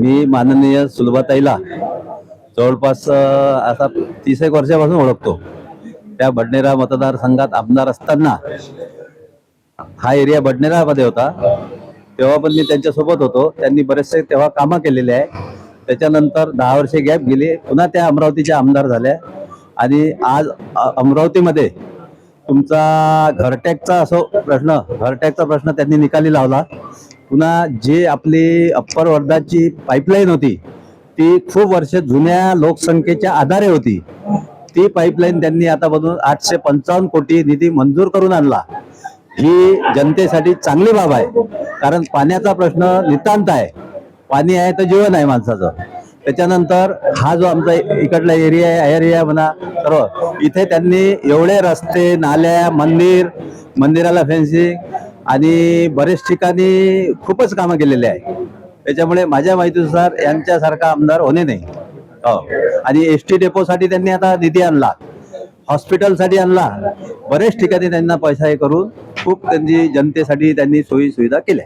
मी माननीय सुलभाताईला जवळपास आता तीस एक वर्षापासून ओळखतो. त्या बडनेरा मतदारसंघात आमदार असताना हा एरिया बडनेरामध्ये होता. तेव्हा पण मी त्यांच्यासोबत होतो. त्यांनी बरेचसे तेव्हा कामं केलेले आहे. त्याच्यानंतर दहा वर्षे गॅप गेली. पुन्हा त्या अमरावतीच्या आमदार झाल्या आणि आज अमरावतीमध्ये तुमचा घरटॅकचा असो प्रश्न घरटॅकचा प्रश्न त्यांनी निकाली लावला. पुन्हा जे आपली अप्पर वर्धाची पाईपलाईन होती ती खूप वर्ष जुन्या लोकसंख्येच्या आधारे होती. ती पाईपलाईन त्यांनी आता बनवून आठशे पंचावन्न कोटी निधी मंजूर करून आणला. ही जनतेसाठी चांगली बाब आहे. कारण पाण्याचा प्रश्न नितांत आहे. पाणी आहे तर जीवन आहे माणसाचं. त्याच्यानंतर हा जो आमचा इकडला एरिया आहे एरिया म्हणा सर्व इथे त्यांनी एवढे रस्ते नाल्या मंदिर मंदिराला फेन्सिंग आणि बरेच ठिकाणी खूपच कामं केलेले आहे. त्याच्यामुळे माझ्या माहितीनुसार यांच्यासारखा आमदार होणे नाही. हो. आणि एस टी डेपोसाठी त्यांनी आता निधी आणला. हॉस्पिटलसाठी आणला. बरेच ठिकाणी त्यांना पैसा हे करून खूप त्यांची जनतेसाठी त्यांनी सोयी सुविधा केल्या.